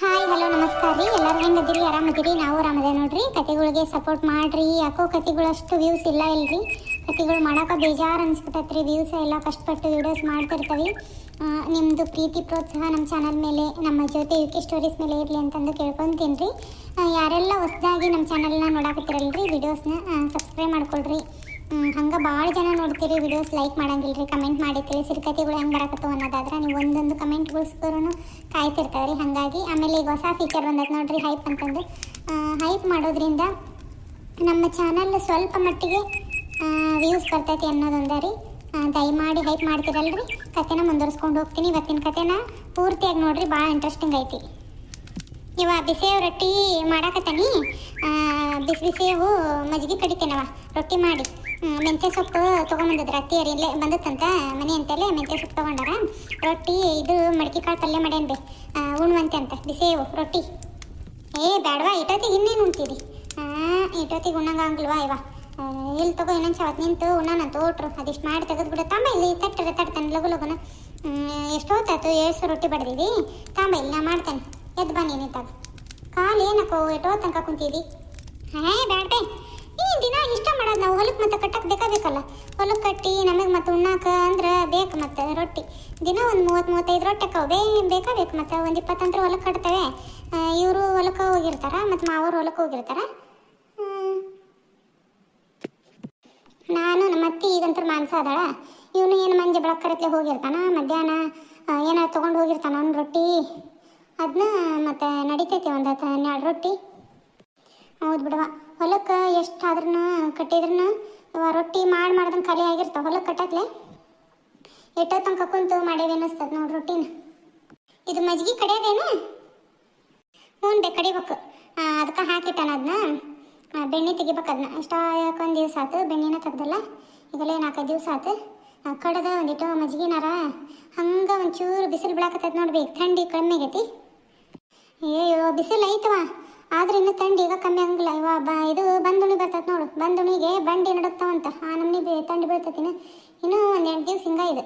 Hi hello ನಮಸ್ಕಾರ ರೀ. ಎಲ್ಲರೂ ಹೆಂಗದಿರಿ ಆರಾಮದಿರಿ ನಾವು ಆರಾಮದೇ ನೋಡ್ರಿ. ಕತೆಗಳಿಗೆ ಸಪೋರ್ಟ್ ಮಾಡ್ರಿ. ಯಾಕೋ ಕತೆಗಳು ಅಷ್ಟು ವ್ಯೂಸ್ ಇಲ್ಲ ಇಲ್ರಿ. ಕತೆಗಳು ಮಾಡೋಕೆ ಬೇಜಾರು ಅನ್ಸ್ಬಿಟ್ಟತ್ರಿ. ವ್ಯೂಸ್ ಎಲ್ಲ ಕಷ್ಟಪಟ್ಟು ವಿಡಿಯೋಸ್ ಮಾಡ್ತಿರ್ತೀವಿ. ನಿಮ್ಮದು ಪ್ರೀತಿ, ಪ್ರೋತ್ಸಾಹ ನಮ್ಮ ಚಾನಲ್ ಮೇಲೆ, ನಮ್ಮ ಜೊತೆ ಯುಕೆ ಸ್ಟೋರೀಸ್ ಮೇಲೆ ಇರಲಿ ಅಂತಂದು ಕೇಳ್ಕೊತೀನಿ ರೀ. ಯಾರೆಲ್ಲ ಹೊಸದಾಗಿ ನಮ್ಮ ಚಾನಲ್ನ ನೋಡಾಕತ್ತಿರಲ್ರಿ ವಿಡಿಯೋಸ್ನ ಸಬ್ಸ್ಕ್ರೈಬ್ ಮಾಡ್ಕೊಳ್ರಿ. ಹಂಗೆ ಭಾಳ ಜನ ನೋಡ್ತೀರಿ ವಿಡಿಯೋಸ್ ಲೈಕ್ ಮಾಡಂಗಿಲ್ಲ ರೀ ಕಮೆಂಟ್ ಮಾಡಿ ತಿಳಿಸಿರಿ ಕತೆಗಳು ಹೆಂಗೆ ಬರಕತ್ತವ ಅನ್ನೋದಾದ್ರೆ ನೀವು ಒಂದೊಂದು ಕಮೆಂಟ್ ಕಾಯ್ತಿರ್ತಾರೆ ರೀ ಹಾಗಾಗಿ ಆಮೇಲೆ ಈಗ ಹೊಸ ಫೀಚರ್ ಬಂದೈತೆ ನೋಡಿರಿ ಹೈಪ್ ಅಂತಂದು. ಹೈಪ್ ಮಾಡೋದ್ರಿಂದ ನಮ್ಮ ಚಾನಲ್ ಸ್ವಲ್ಪ ಮಟ್ಟಿಗೆ ವ್ಯೂಸ್ ಬರ್ತೈತಿ ಅನ್ನೋದೊಂದ ರೀ ದಯಮಾಡಿ ಹೈಪ್ ಮಾಡ್ತಿರಲ್ರಿ. ಕತೆನ ಮುಂದುವರ್ಸ್ಕೊಂಡು ಹೋಗ್ತೀನಿ. ಇವತ್ತಿನ ಕತೆನ ಪೂರ್ತಿಯಾಗಿ ನೋಡ್ರಿ ಭಾಳ ಇಂಟ್ರೆಸ್ಟಿಂಗ್ ಐತಿ. ಇವ ಬಿಸಿಯವ್ ರೊಟ್ಟಿ ಮಾಡಾಕತ್ತಾನಿ. ಬಿಸಿ ಬಿಸಿಯವು ಮಜ್ಜಿಗೆ ಕಡಿತೇನವ. ರೊಟ್ಟಿ ಮಾಡಿ. ಮೆಂತ್ಯ ಸೊಪ್ಪು ತೊಗೊಂಬಂದಿದ್ರ ಅತ್ತಿಯರಿ ಇಲ್ಲೇ ಬಂದತ್ತಂತ ಮನೆ ಅಂತಲೇ ಮೆಂತ್ಯ ಸೊಪ್ಪು ತೊಗೊಂಡಾರ ರೊಟ್ಟಿ ಇದು ಮಡಿಕೆ ಕಾಳು ಪಲ್ಯ ಮಾಡ್ಯಾನ ಉಣುವಂತೆ ಆ, ಉಣ್ವಂತೆ ಅಂತ ಬಿಸಿಯವು ರೊಟ್ಟಿ. ಏ ಬೇಡವಾ ಇಟೋತಿಗೆ ಇನ್ನೇನು ಉಣ್ತೀರಿ? ಹಾಂ ಇಟೋತಿಗೆ ಉಣ್ಣಂಗಾಗ್ಲವಾ ಇವ? ಇಲ್ಲಿ ತಗೋ ಇನ್ನೊಂದು ಅವತ್ತು ನಿಂತು ಉಣ್ಣನಂತ ಓಟ್ರು. ಅದಿಷ್ಟು ಮಾಡಿ ತೆಗೆದ್ಬಿಡ. ತಾಂಬ ಇಲ್ಲಿ ತಟ್ಟರೆ ತಡ್ತಾನೆ ಲಗು ಲಗುನ. ಎಷ್ಟೊತ್ತಾಯ್ತು? ಏಳ್ಸು ರೊಟ್ಟಿ ಬಡ್ದಿದಿ. ತಾಂಬ ಇಲ್ಲಿ ನಾ ಮಾಡ್ತೇನೆ. ಎದ್ದು ಬನ್ನಿ ನೀತಾಗ ಕಾಲು ಏನಕ್ಕೋ ಎಟೋ ತನಕ ಕುಂತಿದಿ. ಹೇ, ಬ್ಯಾಟೆ ಈ ದಿನ ಇಷ್ಟ ಮಾಡೋದು ನಾವು? ಹೊಲಕ್ಕೆ ಮತ್ತೆ ಕಟ್ಟಕ್ಕೆ ಬೇಕಾಬೇಕಲ್ಲ ಹೊಲಕ್ಕೆ ಕಟ್ಟಿ, ನಮಗೆ ಮತ್ತೆ ಉಣ್ಣಾಕ ಅಂದ್ರೆ ಬೇಕು ಮತ್ತೆ ರೊಟ್ಟಿ. ದಿನ ಒಂದು ಮೂವತ್ತು, ಮೂವತ್ತೈದು ರೊಟ್ಟಿ ಅಕ್ಕವು. ಬೇ ಬೇಕಾ ಬೇಕು ಮತ್ತೆ ಒಂದು ಇಪ್ಪತ್ತಂದ್ರೆ ಹೊಲಕ್ಕೆ ಕಟ್ತವೆ. ಇವರು ಹೊಲಕ್ಕೆ ಹೋಗಿರ್ತಾರ ಮತ್ತು ಮಾವರು ಹೊಲಕ್ಕೆ ಹೋಗಿರ್ತಾರ. ನಾನು ನಮ್ಮ ಅತ್ತಿ ಈಗಂತರ ಮಾಂಸ ಅದಾಳ. ಇವನು ಏನು ಮಂಜೆ ಬೆಳಕರತ್ಲೆ ಕರೆತ್ಲೆ ಹೋಗಿರ್ತಾನ? ಮಧ್ಯಾಹ್ನ ಏನ ತೊಗೊಂಡು ಹೋಗಿರ್ತಾನ ಒಂದು ರೊಟ್ಟಿ? ಅದನ್ನ ಮತ್ತೆ ನಡಿತೈತಿ ಒಂದು ಹತ್ತು ಹನ್ನೆರಡು ರೊಟ್ಟಿ. ಹೌದು ಬಿಡವ ಹೊಲಕ್ಕೆ ಎಷ್ಟಾದ್ರೂ ಕಟ್ಟಿದ್ರೂ ರೊಟ್ಟಿ ಮಾಡಿ ಮಾಡ್ದಂಗೆ ಖಾಲಿ ಆಗಿರ್ತಾವ. ಹೊಲಕ್ಕೆ ಕಟ್ಟತ್ಲೆ ಎಟ್ಟ ತನಕ ಕುಂತು ಮಾಡೇವಿ ಅನಸ್ತದ ನೋಡಿ ರೊಟ್ಟಿನ. ಇದು ಮಜ್ಗಿ ಕಡಿಯೋದೇನು? ಹ್ಞೂ ಬೇ ಕಡಿಬೇಕು ಅದಕ್ಕೆ ಹಾಕಿಟ್ಟಾನ ಅದನ್ನ ಬೆಣ್ಣೆ ತೆಗಿಬೇಕು ಅದನ್ನ ಇಷ್ಟ ಯಾಕೊಂದು ದಿವಸ ಆತು, ಬೆಣ್ಣೆನ ತೆಗ್ದಲ್ಲ. ಇದೆಲ್ಲ ನಾಲ್ಕೈದು ದಿವಸ ಆತು. ಕಡದ ಒಂದಿಟ್ಟು ಮಜ್ಗಿನಾರ ಹಂಗೆ ಒಂಚೂರು ಬಿಸಿಲು ಬೀಳಾಕತ್ತೈತೆ ನೋಡ್ಬೇಕು ಥಂಡಿ ಕಮ್ಮಿ ಆಗೈತಿ. ಅಯ್ಯೋ ಬಿಸಿಲು ಐತವ ಆದ್ರೆ ಇನ್ನು ತಂಡಿ ಈಗ ಕಮ್ಮಿ ಆಗಂಗಿಲ್ಲ. ಇವ ಬಾ, ಇದು ಬಂದುಣಿ ಬರ್ತೈತೆ ನೋಡು. ಬಂದುಣಿಗೆ ಬಂಡಿ ನಡಕ್ತಾವಂತ ಆ ನಮ್ನಿ ಬಿ ಥಂಡಿ ಬೀಳ್ತತಿನ ಇನ್ನೂ. ಒಂದು ಎಂಟು ದಿವ್ಸ ಹಿಂಗ ಇದೆ.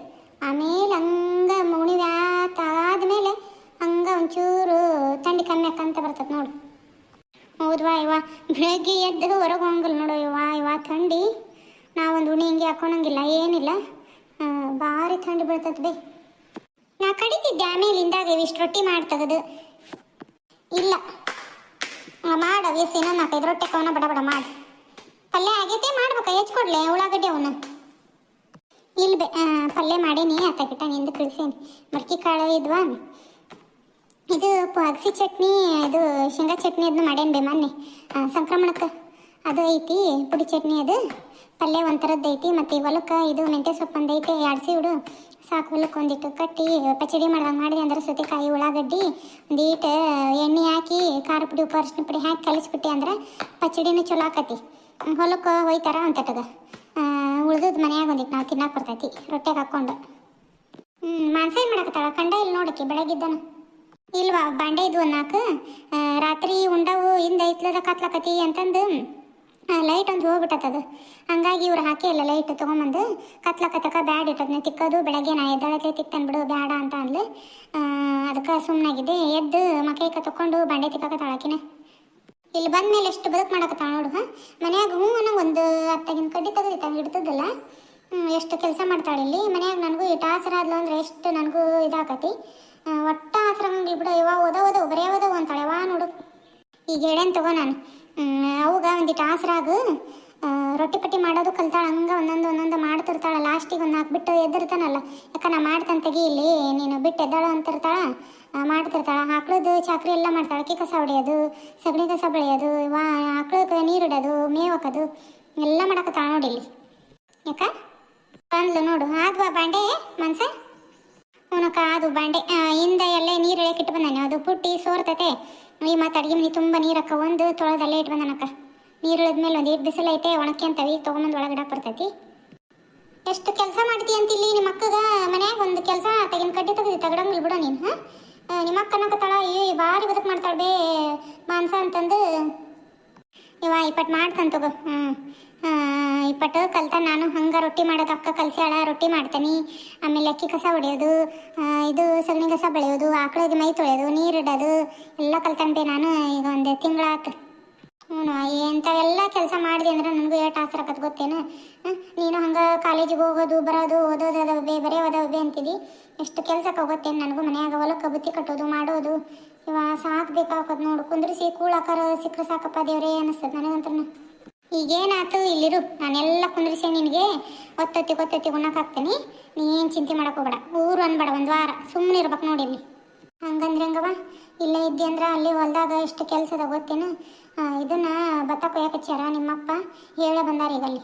ಆಮೇಲೆ ಹಂಗ ಮುಣಿ ವ್ಯಾತ್ ಆದ್ಮೇಲೆ ಹಂಗ ಒಂಚೂರು ತಂಡಿ ಕಮ್ಮಿ ಆಕಂತ ಬರ್ತೈತೆ ನೋಡು. ಹೌದ್ವಾ ಇವ? ಬೆಳಗ್ಗೆ ಎದ್ದು ಹೊರಗೆ ಹೋಗಂಗಿಲ್ಲ ನೋಡು ಇವ. ಇವ ಥಂಡಿ ನಾವೊಂದು ಉಣಿ ಹಿಂಗೆ ಹಾಕೊಳಂಗಿಲ್ಲ. ಏನಿಲ್ಲ. ಭಾರಿ ಥಂಡಿ ಬೀಳ್ತೈತೆ ಬೇ. ನಾ ಕಡಿತಿದ್ದೆ ಆಮೇಲೆ ಇಂದಾಗ ಇವಿಷ್ಟು ರೊಟ್ಟಿ ಮಾಡಿ ತೆಗೆದು ಇಲ್ಲ. ಮಾಡ ಬೇಸಿ ಇನ್ನೊಂದು ನಾಲ್ಕೈದು ರೊಟ್ಟಿ ಕವನ, ಬಡ ಬಡ, ಮಾಡಿ. ಪಲ್ಯ ಆಗೈತೆ, ಮಾಡ್ಬೇಕಾ ಹೆಚ್ಕೊಡ್ಲೆ ಉಳ್ಳಾಗಡ್ಡೆ ಅವನ. ಇಲ್ಲಿ ಬೇ ಪಲ್ಯ ಮಾಡೀನಿ ಆತ ಗಿಟ್ಟ ನಿಂದು ಕಳಿಸೀನಿ. ಮಡ್ಕಿ ಕಾಳು ಇದ್ವಾ? ಇದು ಅಗಸಿ ಚಟ್ನಿ, ಇದು ಶೇಂಗಾ ಚಟ್ನಿ ಅದನ್ನ ಮಾಡೇನಿ ಬೇ ಮೊನ್ನೆ. ಸಂಕ್ರಮಣಕ್ಕೆ. ಅದು ಐತಿ, ಪುಡಿ ಚಟ್ನಿ ಅದು. ಪಲ್ಯ ಒಂಥರದ್ದು ಐತಿ, ಮತ್ತು ಹೊಲಕ್ಕೆ ಇದು ಮೆಂತ್ಯ ಸೊಪ್ಪು ಒಂದು ಎರಡು ಬಿಡು ಸಾಕು ಹೊಲಕ್ಕೆ ಒಂದಿಟ್ಟು ಕಟ್ಟಿ ಪಚಡಿ ಮಾಡ್ದಂಗೆ ಮಾಡಿದೆ ಅಂದ್ರೆ ಸೌತೆಕಾಯಿ, ಉಳ್ಳಾಗಡ್ಡಿ ಒಂದೀಟು ಎಣ್ಣೆ ಹಾಕಿ, ಖಾರ ಪುಡಿ, ಉಪ್ಪು ಅರಿಶಿನ ಪುಡಿ ಹಾಕಿ ಕಲಿಸ್ಬಿಟ್ಟು ಅಂದ್ರೆ ಪಚಡಿನೂ ಚಲೋ ಆಕತಿ. ಹೊಲಕ್ಕೆ ಹೋಯ್ತಾರ ಅಂತದ ಉಳ್ದದ್ದು ಮನೆಯಾಗ ಒಂದಿಟ್ಟು ನಾವು ತಿನ್ನಕ್ಕೆ ಬರ್ತೈತಿ, ರೊಟ್ಟೆಗೆ ಹಾಕ್ಕೊಂಡು. ಹ್ಞೂ ಮಾನ್ಸ ಏನು ಮಾಡಕತ್ತಾಳ? ಕಂಡ ಇಲ್ಲಿ ನೋಡಕ್ಕೆ ಬೆಳಗಿದ್ದನ. ಇಲ್ವಾ, ಬಾಂಡೆ ಇದ್ವು ನಾಲ್ಕು ರಾತ್ರಿ ಉಂಡವು ಹಿಂದೆ ಐತ್ಲದ ಕತ್ಲಕತಿ ಅಂತಂದು ಲೈಟ್ ಒಂದು ಹೋಗ್ಬಿಟ್ಟದ ಹಂಗಾಗಿ ಇವ್ರು ಹಾಕಿ ಇಲ್ಲ ಲೈಟ್ ತೊಗೊಂಬಂದು ಕತ್ಲಕತ್ತಕ ಬ್ಯಾಡ್ ಇಟ್ಟದ್ನ ತಿಕ್ಕೋದು ಬೆಳಗ್ಗೆ ನಾ ಎದ್ದಾಳತ್ತೆ ತಿಕ್ತಾನೆ ಬಿಡು ಬ್ಯಾಡ ಅಂತ ಅಂದ್ಲು. ಅದಕ್ಕೆ ಸುಮ್ಮನಾಗಿದ್ದೆ ಎದ್ದು ಮಕೈಕ ತಕೊಂಡು ಬಾಂಡೆ ತಿಕ್ಕಕತ್ತಾಳಕಿನ ಇಲ್ಲಿ ಬಂದ್ಮೇಲೆ ಎಷ್ಟು ಬದುಕು ಮಾಡಕತ್ತಾಳ ನೋಡು ಹಾಂ? ಮನ್ಯಾಗ ಹ್ಞೂ ಅನ್ನೋ ಒಂದು ಹತ್ತಾಗಿನ ಕಡ್ಡಿ ತೆಗೆದಿತ್ತ ಹಿಡ್ತದಲ್ಲ ಹ್ಮ್, ಎಷ್ಟು ಕೆಲಸ ಮಾಡ್ತಾಳೆ ಇಲ್ಲಿ. ಮನ್ಯಾಗ ನನಗೂ ಇಟ್ಟು ಆಸರ ಆದ್ಲು ಅಂದ್ರೆ ಎಷ್ಟು ನನಗೂ ಇದಾಕತಿ. ಒಟ್ಟ ಆಸರ ಹಂಗಿಲ್ಲ ಬಿಡು ಇವಾಗ ಓದೋ ಓದೋ ಬರೇ ಓದೋ ಅಂತಾಳೆ ವಾ ನೋಡು. ಈಗ ಹೇಳೇನು ತಗೋ ನಾನು? ಅವಾಗ ಒಂದಿಟ್ಟು ಆಸರಾಗ ರೊಟ್ಟಿ ಪಟ್ಟಿ ಮಾಡೋದು ಕಲ್ತಾಳ, ಹಂಗೆ ಒಂದೊಂದು ಒಂದೊಂದು ಮಾಡ್ತಿರ್ತಾಳ. ಲಾಸ್ಟಿಗೆ ಒಂದು ನಾಲ್ಕು ಬಿಟ್ಟು ಎದ್ದಿರ್ತಾನಲ್ಲ. ಯಾಕ, ನಾ ಮಾಡ್ತಾನೆ ತೆಗಿ, ಇಲ್ಲಿ ನೀನು ಬಿಟ್ಟು ಎದ್ದಾಳ ಅಂತಿರ್ತಾಳ. ಮಾಡ್ತಿರ್ತಾಳ. ಆಕಳದ್ದು ಚಾಕ್ರಿ ಎಲ್ಲ ಮಾಡ್ತಾಳ. ಅಕ್ಕಿ ಕಸ ಹೊಡೆಯೋದು, ಸಗಣಿ ಕಸ ಬೆಳೆಯೋದು, ವಾ ಆಕಳಕ್ಕೆ ನೀರು ಇಡೋದು ಮೇವು ಹಾಕೋದು, ಎಲ್ಲ ಮಾಡಕತ್ತಾಳ ನೋಡಿ ಇಲ್ಲಿ. ಯಾಕ? ಬಂದ್ಲು ನೋಡು. ಆದ್ವಾ ಬಾಂಡೆ ಬಾಂಡೆ ಹಿಂದೆ ಎಲ್ಲೇ ನೀರು ಇಳಕಿಟ್ಟು ಬಂದಾನೆ. ಅದು ಪುಟ್ಟಿ ಸೋರ್ತತೆ. ಈ ಮತ್ತೆ ಅಡುಗೆ ಮನೆ ತುಂಬ ನೀರಕ್ಕ, ಒಂದು ತೊಳೆದಲ್ಲೇ ಇಟ್ಟು ಬಂದಾನಕ್ಕ. ನೀರು ಇಳಿದ್ಮೇಲೆ ಒಂದು ಎರಡು ಬಿಸಿಲು ಐತೆ, ಒಣಕ್ಕೆ ಅಂತವಿ ತೊಗೊಂಬಂದು ಒಳಗಡೆ ಬರ್ತೈತಿ ಎಷ್ಟು ಕೆಲಸ ಮಾಡ್ತೀಯ ಅಂತ ಇಲ್ಲಿ ನಿಮ್ಮ ಅಕ್ಕಗ? ಮನ್ಯಾಗ ಒಂದು ಕೆಲಸ ತೆಗಿನ ಕಡ್ಡಿ ತೆಗೆದು ತಗಡಂಗಿಲ್ಲ ಬಿಡು ನೀನು ನಿಮ್ಮ ಅಕ್ಕ ಅನ್ನಕತ್ತಾಳ ಏ ಭಾರಿ ಬದುಕು ಮಾಡ್ತಾಳೆ ಬೇ ಮಾಂಸ ಅಂತಂದು. ಇವ ಇಪ್ಪಟ್ಟು ಮಾಡ್ತಾನೆ ತಗೋ ಹ್ಞೂ ಇಪ್ಪಟ್ಟು ಕಲ್ತ ನಾನು ಹಂಗೆ ರೊಟ್ಟಿ ಮಾಡೋದು, ಅಕ್ಕ ಕಲ್ಸ್ಯಾಳ ರೊಟ್ಟಿ ಮಾಡ್ತೀನಿ. ಆಮೇಲೆ ಅಕ್ಕಿ ಕಸ ಹೊಡೆಯೋದು ಇದು ಸಗಣಿ ಕಸ ಬೆಳೆಯೋದು, ಆಕಳಿಗೆ ಮೈ ತೊಳೆಯೋದು, ನೀರು ಇಡೋದು, ಎಲ್ಲ ಕಲ್ತಾನೆ ನಾನು ಈಗ ಒಂದು ತಿಂಗಳಾತು. ಹ್ಞೂ ಎಂಥವೆಲ್ಲ ಕೆಲಸ ಮಾಡಿದೆ ಅಂದ್ರೆ ನನಗೂ ಏಟ್ ಆಸರ ಗೊತ್ತೇನು? ನೀನು ಹಂಗೆ ಕಾಲೇಜಿಗೆ ಹೋಗೋದು, ಬರೋದು, ಓದೋದು ಅದಾವೆ ಬರೇ ಬರೆಯೋದವೆ ಅಂತಿದಿ? ಎಷ್ಟು ಕೆಲಸಕ್ಕೆ ಹೋಗುತ್ತೇನು ನನಗೂ ಮನೆಯಾಗ, ಹೊಲಕ್ಕೆ ಬುತ್ತಿ ಕಟ್ಟೋದು, ಮಾಡೋದು. ಇವಾಗ ಸಾಕು ಬೇಕಾಗೋದು ನೋಡು, ಕುಂದ್ರಿಸಿ ಕೂಳಾಕಾರ ಸಿಕ್ಕರೆ ಸಾಕಪ್ಪ ದೇವ್ರೇ ಅನ್ನಿಸ್ತದೆ ನನಗಂತೂ ಈಗೇನಾಯ್ತು? ಇಲ್ಲಿರು. ನಾನೆಲ್ಲ ಕುಂದ್ರಿಸಿ ನಿನಗೆ. ಒತ್ತೊತ್ತಿ ಒತ್ತೊತ್ತಿ ಉಣ್ಣಕ್ಕಾಗ್ತೀನಿ ನೀ ಏನು ಚಿಂತೆ ಹೋಗ್ಬೇಡ. ಊರು ಅನ್ಬೇಡ ಒಂದು ವಾರ. ಸುಮ್ಮನೆ ಇರ್ಬೇಕು ನೋಡಿ ಇಲ್ಲಿ. ಹಂಗಂದ್ರೆ ಹಂಗವ ಇಲ್ಲೇ ಇದ್ದೆ ಅಂದ್ರೆ ಅಲ್ಲಿ ಹೊಲ್ದಾಗ ಎಷ್ಟು ಕೆಲಸದ ಗೊತ್ತೇನು? ಆ, ಇದನ್ನ ಭತ್ತ ಕೊಯ್ಯಕಚ್ಚಾರ ನಿಮ್ಮಪ್ಪ? ಹೇಳೇ ಬಂದಾರ ಈಗ ಅಲ್ಲಿ.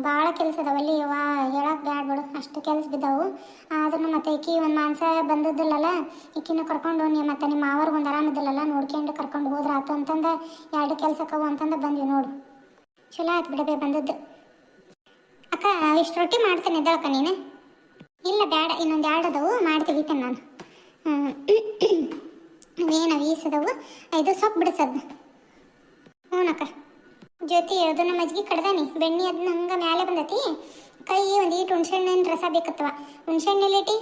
ಭಾಳ ಕೆಲಸ ಅದಾವಲ್ಲಿ ವಾ ಹೇಳಕ್ಕೆ ಬ್ಯಾಡ ಬಿಡು. ಅಷ್ಟು ಕೆಲಸ ಬಿದ್ದಾವು. ಆದ್ರೂ ಮತ್ತೆ ಈಕಿ ಒಂದು ಮಾಂಸ ಬಂದದ್ದಿಲ್ಲಲ್ಲ? ಈಕಿನ ಕರ್ಕೊಂಡು ನೀ ಮತ್ತೆ ನಿಮ್ಮ ಮಾವರ್ಗೆ ಒಂದು ಆರಾಮಿದ್ದಿಲ್ಲಲ್ಲ? ನೋಡ್ಕೊಂಡು ಕರ್ಕೊಂಡು ಹೋದ್ರ ಆತು ಅಂತಂದ ಎರಡು ಕೆಲಸಕ್ಕವು ಅಂತಂದ ಬಂದ್ವಿ ನೋಡು. ಚಲೋ ಆಯ್ತು ಬಿಡಬೇ ಬಂದದ್ದು. ಅಕ್ಕ, ಇಷ್ಟು ರೊಟ್ಟಿ ಮಾಡ್ತೇನೆ, ಎದ್ದಳಕ್ಕ ನೀನು? ಇಲ್ಲ ಬೇಡ, ಇನ್ನೊಂದು ಎರಡು ಅದಾವು, ಮಾಡ್ತೀವಿ ನಾನು. ಏನು ವೀಸದವು ಇದು ಸೊಪ್ಪು ಬಿಡಿಸದ್ ಹ್ಞೂನಕ್ಕ. ಜ್ಯೋತಿ ಅದನ್ನ ಮಜ್ಜಿಗೆ ಕಡ್ದಾನಿ, ಬೆಣ್ಣೆ ಅದನ್ನ ಹಂಗೆ ಮ್ಯಾಲೆ ಬಂದತಿ. ಕೈ ಒಂದು ಈಟು ಹುಣ್ಸೆಹಣ್ಣಿನ ರಸ ಬೇಕತ್ತವ. ಹುಣ್ಸೆಹಣ್ಣು ಎಲ್ಲಿಟಿ